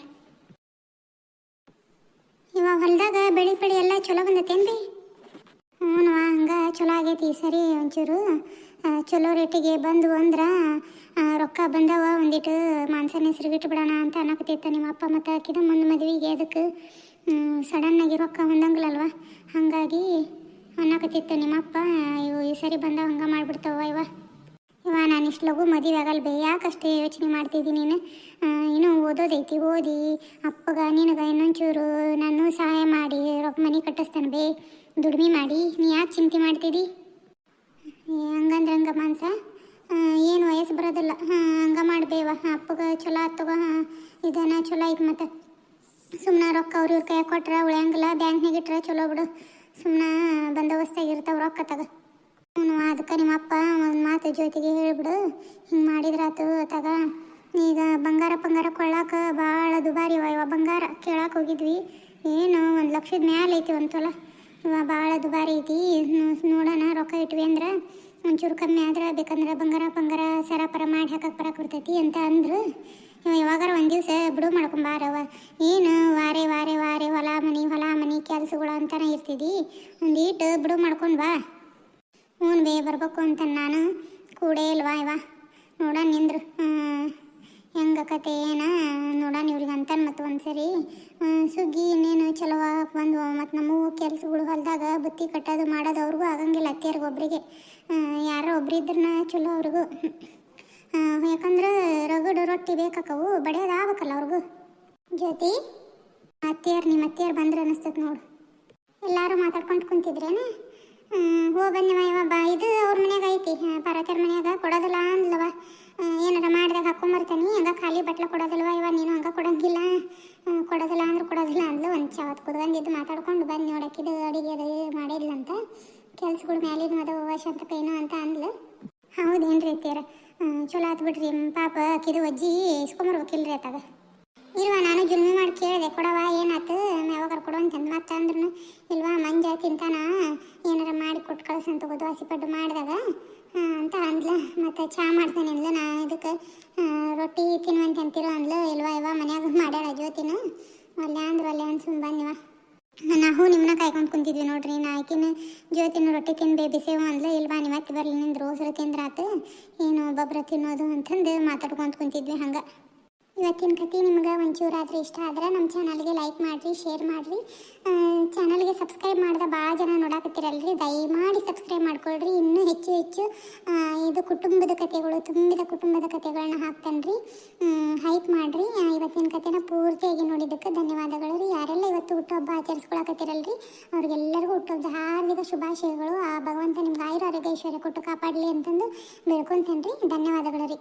ಇವ ಹೊಲದಾಗ ಬೆಳಿ ಬೆಳಿ ಎಲ್ಲ ಚಲೋ ಬಂದೈತೇನು ರೀ ಹ್ಞೂ ಚಲೋ ಆಗೈತಿ ಈ ಸರಿ ಒಂಚೂರು. ಚಲೋ ರೇಟಿಗೆ ಬಂದು ಅಂದ್ರೆ ರೊಕ್ಕ ಬಂದವ ಒಂದಿಟ್ಟು ಮಾನ್ಸನ್ ಹೆಸರು ಬಿಟ್ಟು ಬಿಡೋಣ ಅಂತ ಅನ್ನಕತ್ತಿತ್ತ ನಿಮ್ಮ ಅಪ್ಪ ಮತ್ತು ಹಾಕಿದ ಮುಂದೆ ಮದುವೆಗೆ ಅದಕ್ಕೆ ಸಡನ್ನಾಗಿ ರೊಕ್ಕ ಹೊಂದಂಗಿಲ್ಲಲ್ವ ಹಾಗಾಗಿ ಅನ್ನಕತ್ತಿತ್ತು ನಿಮ್ಮಪ್ಪ ಇವು ಈ ಸರಿ ಬಂದ ಹಂಗೆ ಮಾಡಿಬಿಡ್ತಾವ ಇವ. ಇವ ನಾನು ಇಷ್ಟು ಲಘು ಮದುವೆ ಆಗಲ್ಲ ಬೇ ಯಾಕಷ್ಟು ಯೋಚನೆ ಮಾಡ್ತಿದ್ದೀನಿ ನೀನು. ಇನ್ನೂ ಓದೋದೈತಿ, ಓದಿ, ಅಪ್ಪಗ, ನಿನಗೆ ಇನ್ನೊಂಚೂರು ನಾನು ಸಹಾಯ ಮಾಡಿ ರೊಕ್ಕ ಮನೆ ಕಟ್ಟಿಸ್ತಾನೆ ಬೇ. ದುಡಿಮೆ ಮಾಡಿ, ನೀ ಯಾಕೆ ಚಿಂತೆ ಮಾಡ್ತಿದ್ದಿ ಹಂಗಂದ್ರೆ ಹಂಗ ಮಾನ್ಸ ಏನು ವಯಸ್ಸು ಬರೋದಿಲ್ಲ. ಹಾಂ, ಹಂಗ ಮಾಡ್ಬೇವ. ಅಪ್ಪಗ ಚಲೋ ಆತವ ಇದನ್ನ ಚಲೋ ಐತೆ ಮತ್ತೆ. ಸುಮ್ಮನೆ ರೊಕ್ಕ ಅವ್ರ ಇವ್ರ ಕೈ ಕೊಟ್ರೆ ಉಳಿಯಂಗಿಲ್ಲ ಬ್ಯಾಂಕ್ನಾಗ ಇಟ್ಟರೆ ಚಲೋ ಬಿಡು. ಸುಮ್ಮನೆ ಬಂದೋಬಸ್ತಾಗಿರ್ತಾವ ರೊಕ್ಕ ತಗ. ಹ್ಞೂ ಅದಕ್ಕೆ ನಿಮ್ಮ ಅಪ್ಪ ಒಂದು ಮಾತು ಜೊತೆಗೆ ಹೇಳಿಬಿಡು. ಹಿಂಗೆ ಮಾಡಿದ್ರಾತು ತಗ. ಈಗ ಬಂಗಾರ ಬಂಗಾರ ಕೊಳ್ಳಾಕ ಭಾಳ ದುಬಾರಿ ಇವ ಬಂಗಾರ ಕೇಳಕ್ಕೆ ಹೋಗಿದ್ವಿ. ಏನು ಒಂದು ಲಕ್ಷದ ಮ್ಯಾಲೆ ಐತಿ ಒಂದು ತೊಲ. ಭಾಳ ದುಬಾರಿ ಐತಿ. ನೋಡೋಣ ರೊಕ್ಕ ಇಟ್ವಿ ಅಂದ್ರೆ ಒಂಚೂರು ಕಮ್ಮಿ ಆದ್ರೆ ಬೇಕಂದ್ರೆ ಬಂಗಾರ ಬಂಗಾರ ಸರ ಪರ ಮಾಡಿ ಹಾಕಕ್ಕೆ ಬರಕ್ಕೆ ಕೊಡ್ತೈತಿ ಅಂತ ಅಂದ್ರು. ಯಾವಾಗಾರ ಒಂದು ದಿವಸ ಬಿಡು ಮಾಡ್ಕೊಂಬಾರವ ಏನು ವಾರೆ ವಾರೆ ವಾರೆ ಹೊಲ ಮನೆ ಹೊಲ ಮನೆ ಕೆಲಸಗಳು ಅಂತಾನೆ ಇರ್ತಿದ್ದಿ ಇಟ್ಟು ಬಿಡು ಮಾಡ್ಕೊಂಡು ಬಾ. ಹ್ಞೂ ಬೇ ಬರ್ಬೇಕು ಅಂತ ನಾನು. ಕೂಡೇ ಇಲ್ವಾ ಇವ? ನೋಡ ನಿಂದ್ರು. ಹೆಂಗ ಕತೆ ಏನ? ನೋಡೋಣ ಇವ್ರಿಗೆ ಅಂತಾನೆ ಮತ್ತು ಒಂದು ಸರಿ ಸುಗ್ಗಿ ಇನ್ನೇನು ಚಲೋ ಬಂದು ಮತ್ತು ನಮ್ಮ ಕೆಲ್ಸಗಳು ಹೊಲದಾಗ ಬುತ್ತಿ ಕಟ್ಟೋದು ಮಾಡೋದು ಅವ್ರಿಗೂ ಆಗಂಗಿಲ್ಲ ಅತ್ತಿಯರ್ಗೆ ಒಬ್ರಿಗೆ. ಯಾರೋ ಒಬ್ರು ಇದ್ರನ್ನ ಚಲೋ ಅವ್ರಿಗೂ. ಯಾಕಂದ್ರೆ ರಗಡು ರೊಟ್ಟಿ ಬೇಕಾಕವು, ಬಡಿಯೋದು ಆಗ್ಬೇಕಲ್ಲ ಅವ್ರಿಗೂ. ಜ್ಯೋತಿ, ಅತ್ತಿಯರ್ ನಿಮ್ಮ ಅತ್ತಿಯರ್ ಬಂದ್ರೆ ಅನಿಸ್ತೈತೆ ನೋಡು. ಎಲ್ಲರೂ ಮಾತಾಡ್ಕೊಂಡು ಕುಂತಿದ್ರೇನೆ? ಹೋಗಿ ಬನ್ನಿ ಬಾ. ಇದು ಅವ್ರ ಮನ್ಯಾಗ ಐತಿ. ಪಾರ್ವತಿಯರ ಮನ್ಯಾಗ ಕೊಡೋದಿಲ್ಲ ಅಂದ್ಲವ. ಏನಾರ ಮಾಡಿದಾಗ ಹಾಕೊಂಬರ್ತಾನೆ? ಹಂಗ ಖಾಲಿ ಬಟ್ಲ ಕೊಡೋದಿಲ್ವ? ಇವ ನೀನು ಹಂಗ ಕೊಡಂಗಿಲ್ಲ. ಕೊಡೋದಿಲ್ಲ ಅಂದ್ರೆ ಕೊಡೋದಿಲ್ಲ ಅಂದ್ಲು. ಒಂದು ಚಾವತ್ ಕುದ್ಕೊಂಡಿದ್ದು ಮಾತಾಡ್ಕೊಂಡು ಬಂದು ನೋಡಕ್ಕಿದು ಅಡಿಗೆ ಅದು ಮಾಡಿಲ್ಲ ಅಂತ. ಕೆಲ್ಸಗಳು ಮ್ಯಾಲಿನ ಅದು ವಶ ಅಂತ ಕೈನೋ ಅಂತ ಅಂದ್ಲು. ಹೌದೇನ್ರಿ ಅತ್ತೀರ ಚಲೋ ಆತ್ ಬಿಡ್ರಿ ಪಾಪ. ಕಿದು ಅಜ್ಜಿ ಇಸ್ಕೊಂಬರ್ಬೇಕಿಲ್ರಿ ಅತ್ತಾಗ ಇಲ್ವಾ, ನಾನು ಜುಲ್ಮಿ ಮಾಡಿ ಕೇಳಿದೆ. ಕೊಡವ ಏನಾತು? ಯಾವಾಗ ಕೊಡು ಅಂತ ಮತ್ತೆ ಅಂದ್ರೂ ಇಲ್ವಾ, ಮಂಜ ತಿಂತಾನ? ಏನಾರ ಮಾಡಿ ಕೊಟ್ಟು ಕಳ್ಸಂತ ಗೊತ್ತು. ಹಸಿಪಟ್ಟು ಮಾಡಿದಾಗ ಅಂತ ಅಂದ್ಲ. ಮತ್ತು ಚಾ ಮಾಡ್ತೇನೆ ಅಂದ್ಲ. ನಾ ಇದಕ್ಕೆ ರೊಟ್ಟಿ ತಿನ್ನುವಂತ ಅಂತಿರೋ ಅಂದ್ಲು. ಇಲ್ವಾ ಇವ ಮನ್ಯಾಗ ಮಾಡ್ಯಾಳ ಜ್ಯೋತಿನ. ಅಲ್ಲೇ ಅಂದ್ರೆ, ಅಲ್ಲೇ ಸುಮ್ಮ ನೀವು ನಾವು ನಿಮ್ಮನ್ನ ಕಾಯ್ಕೊಂಡು ಕುಂತಿದ್ವಿ ನೋಡ್ರಿ. ನಾ ಆಕಿನ ಜ್ಯೋತಿನ ರೊಟ್ಟಿ ತಿನ್ಬೇ ಬಿಸೇವು ಅಂದ್ಲು. ಇಲ್ವಾ ನಿಮ್ಮತ್ತೆ ಬರ್ಲಿ ನಿಂದ್ರು ಹೋಸ್ರು ತಿಂದ್ರಾತು. ಏನು ಒಬ್ಬೊಬ್ರು ತಿನ್ನೋದು ಅಂತಂದು ಮಾತಾಡ್ಕೊಂತ ಕುಂತಿದ್ವಿ ಹಂಗೆ. ಇವತ್ತಿನ ಕತೆ ನಿಮ್ಗೆ ಒಂಚೂರು ಆದ್ರೆ ಇಷ್ಟ ಆದ್ರೆ ನಮ್ಮ ಚಾನಲ್ಗೆ ಲೈಕ್ ಮಾಡಿರಿ, ಶೇರ್ ಮಾಡಿರಿ. ಚಾನಲ್ಗೆ ಸಬ್ಸ್ಕ್ರೈಬ್ ಮಾಡಿದ ಭಾಳ ಜನ ನೋಡಕತ್ತೀರಲ್ರಿ? ದಯಮಾಡಿ ಸಬ್ಸ್ಕ್ರೈಬ್ ಮಾಡ್ಕೊಳ್ರಿ. ಇನ್ನೂ ಹೆಚ್ಚು ಹೆಚ್ಚು ಇದು ಕುಟುಂಬದ ಕಥೆಗಳು, ತುಂಬಿದ ಕುಟುಂಬದ ಕತೆಗಳನ್ನ ಹಾಕ್ತಾನೆ ರೀ ಹೈಪ್ ಮಾಡಿರಿ. ಇವತ್ತಿನ ಕಥೆನ ಪೂರ್ತಿಯಾಗಿ ನೋಡಿದ್ದಕ್ಕೆ ಧನ್ಯವಾದಗಳು ರೀ. ಯಾರೆಲ್ಲ ಇವತ್ತು ಹುಟ್ಟುಹಬ್ಬ ರೀ ಅವ್ರಿಗೆಲ್ಲರಿಗೂ ಹುಟ್ಟುಹಬ್ಬದ ಹಾರ್ದಿಕ ಶುಭಾಶಯಗಳು. ಆ ಭಗವಂತ ನಿಮ್ಗೆ ಆಯುರ ಆರೋಗ್ಯ ಐಶ್ವರ್ಯ ಕೊಟ್ಟು ಕಾಪಾಡಲಿ ಅಂತಂದು ಬೇಡ್ಕೊತೇನೆ ರೀ ಧನ್ಯವಾದಗಳು ರೀ.